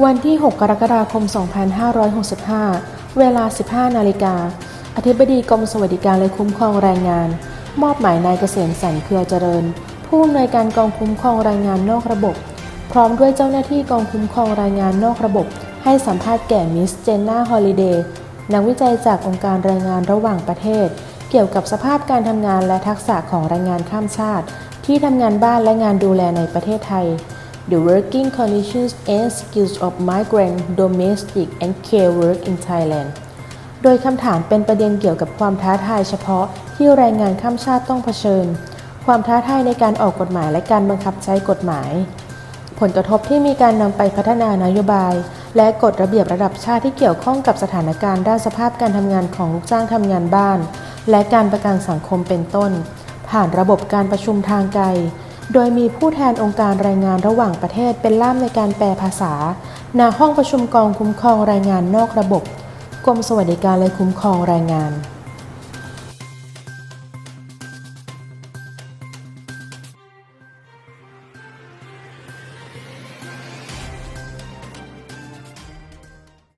วันที่ 6 กรกฎาคม 2565 เวลา 15 นาฬิกา อธิบดีกรมสวัสดิการและคุ้มครองแรงงาน มอบหมายนายเกษมสันเครือเจริญ ผู้อำนวยการกองคุ้มครองแรงงานนอกระบบ พร้อมด้วยเจ้าหน้าที่กองคุ้มครองแรงงานนอกระบบ ให้สัมภาษณ์แก่มิสเจนนาฮอลิเดย์นักวิจัยจากองค์การแรงงานระหว่างประเทศ เกี่ยวกับสภาพการทำงานและทักษะของแรงงานข้ามชาติ ที่ทำงานบ้านและงานดูแลในประเทศไทย The working conditions and skills of migrant domestic and care work in Thailand โดยคำถามเป็นประเด็นเกี่ยวกับความท้าทายเฉพาะที่แรงงานข้ามชาติต้องเผชิญ ความท้าทายในการออกกฎหมายและการบังคับใช้กฎหมาย ผลกระทบที่มีการนำไปพัฒนานโยบาย และกฎระเบียบระดับชาติที่เกี่ยวข้องกับสถานการณ์ด้านสภาพการทำงานของลูกจ้างทำงานบ้าน และการประกันสังคมเป็นต้น ผ่านระบบการประชุมทางไกล โดยมีผู้แทนองค์การแรงงานระหว่างประเทศเป็นล่ามในการแปลภาษา ณ ห้องประชุมกองคุ้มครองแรงงานนอกระบบ กรมสวัสดิการและคุ้มครองแรงงาน